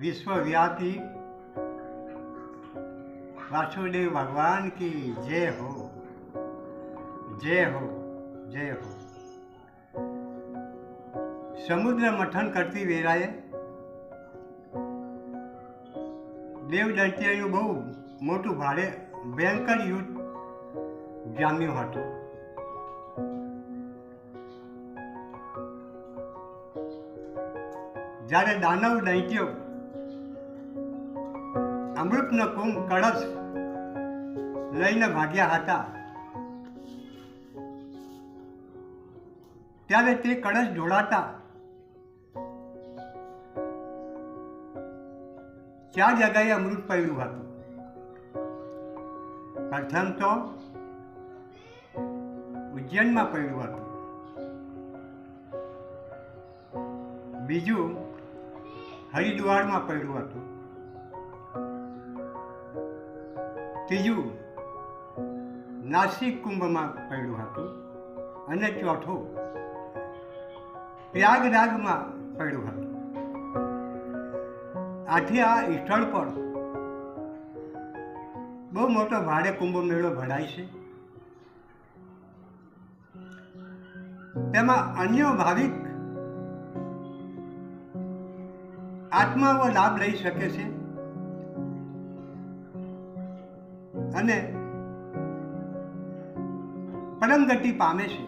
વિશ્વવ્યાપી. વાસુદેવ ભગવાન કી જય હો. જય હો જય હો. સમુદ્ર મથન કરતી વેળાએ દેવ દૈત્યનું બહુ મોટું ભારે ભયંકર યુદ્ધ જામ્યું હતું. જ્યારે દાનવ દૈત્યો અમૃતનો કુંભ કળશ લઈને ભાગ્યા હતા. ત્યારે તે કળશ ઢોળાતા ચાર જગાએ અમૃત પડ્યું હતું. પ્રથમ તો ઉજ્જૈનમાં પડ્યું હતું. બીજું હરિદ્વારમાં પડ્યું હતું. ત્રીજું, નાસિક કુંભમાં પડ્યું હતું અને ચોથું પ્રયાગરાજમાં પડ્યું હતું. આથી આ સ્થળ પર બહુ મોટો ભારે કુંભ મેળો ભરાય છે. તેમાં અન્ય ભાવિક આત્માઓ લાભ લઈ શકે છે. અને પરમગતિ પામે છે.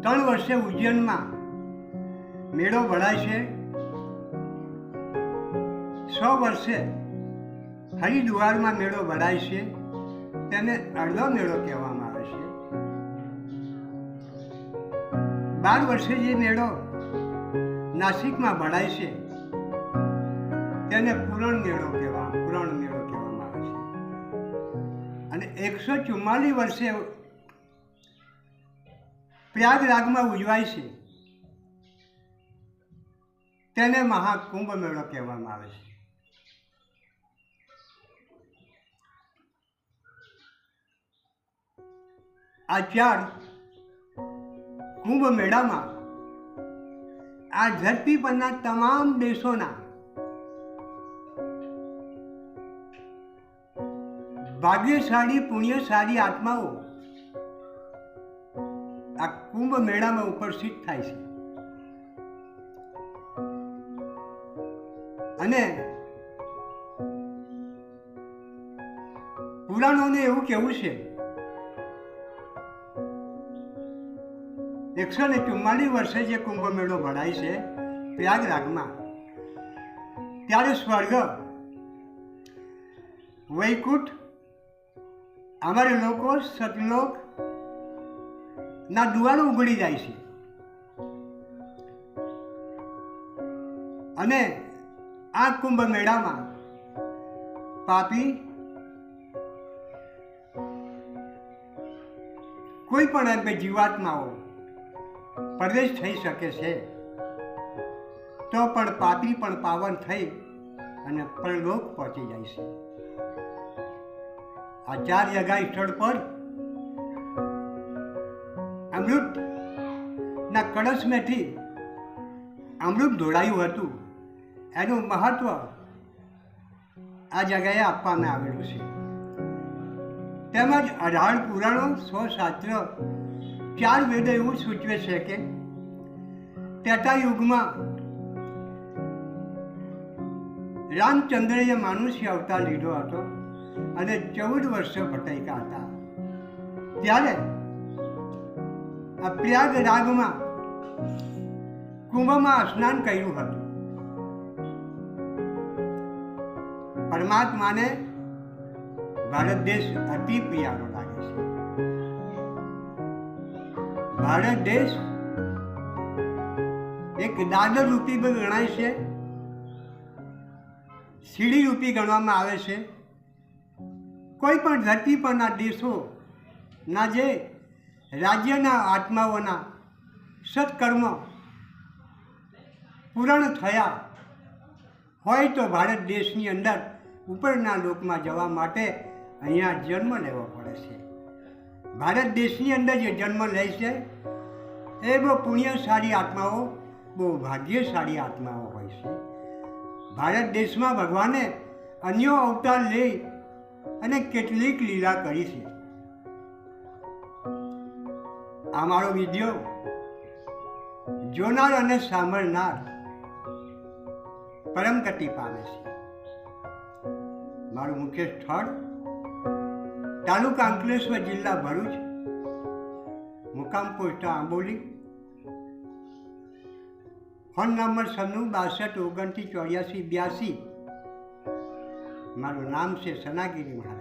ત્રણ વર્ષે ઉજ્જૈનમાં મેળો ભરાય છે. સો વર્ષે હરિદ્વારમાં મેળો ભરાય છે. તેને અડધો મેળો કહેવામાં આવે છે. બાર વર્ષે જે મેળો નાસિકમાં ભરાય છે, તેને પુરણ મેળો કહેવા પૂરણ મેળો. અને એકસો ચુમ્માલીસ વર્ષે પ્રયાગરાગમાં ઉજવાય છે. તેને મહાકુંભ મેળો કહેવામાં આવે છે. આ ચાર કુંભ મેળામાં આ ધરતી પરના તમામ દેશોના ભાગ્યશાળી, પુણ્યશાળી આત્માઓ આ કુંભ મેળામાં ઉપસ્થિત થાય છે. અને પુરાણોને એવું કેવું છે, એકસો ને ચુમ્માલીસ વર્ષે જે કુંભ મેળો ભરાય છે પ્રયાગરાગમાં ત્યારે સ્વર્ગ, વૈકુંઠ અમારે લોકો સતલોક ના દુવાળો ઉગડી જાય છે. અને આ કુંભ મેળામાં પાપી કોઈ પણ અંતે જીવાત્માઓ પ્રવેશ થઈ શકે છે, તો પણ પાપી પણ પાવન થઈ અને પરલોક પહોંચી જાય છે. આ ગાય સ્થળ પર? અમૃત? ના કળશમેથી અમૃત ઢોળાયું હતું. એનું મહત્વ આ જગ્યાએ આપવામાં આવેલું છે. તેમજ અઢાર પુરાણો સો શાસ્ત્ર ચાર વેદ એવું સૂચવે છે કે ત્રેતા યુગમાં રામચંદ્રએ માનુષ્ય અવતાર લીધો હતો. અને ચૌદ વર્ષ ભટક્યા હતા. ત્યારે આ પ્રયાગરાજમાં કુંભમાં સ્નાન કર્યું હતું. પરમાત્માને ભારત દેશ અતિ પ્રિયારો લાગે છે. ભારત દેશ એક દાદર રૂપી ગણાય છે. સીડી રૂપી ગણવામાં આવે છે. કોઈ પણ ધરતી પરના દેશોના જે રાજ્યના આત્માઓના સત્કર્મ પૂરણ થયા હોય તો ભારત દેશની અંદર ઉપરના લોકમાં જવા માટે અહીંયા જન્મ લેવો પડે છે. ભારત દેશની અંદર જે જન્મ લે છે, એ બહુ પુણ્યશાળી આત્માઓ, બહુ ભાગ્યશાળી આત્માઓ હોય છે. ભારત દેશમાં ભગવાને અન્યો અવતાર લઈ અને કેટલીક લીલા કરી છે. આ મારો વીડિયો. જોનાર અને સાંભળનાર પરમ ગતિ પામે છે. મારું મુખ્ય સ્થળ તાલુકા અંકલેશ્વર જિલ્લા ભરૂચ. મુકામ પોસ્ટ આંબોલી. ફોન નંબર સન્નું બાસઠ ઓગણત્રીસ ચોર્યાસી બ્યાસી મારું નામ છે સનાગીરી મહારાજ.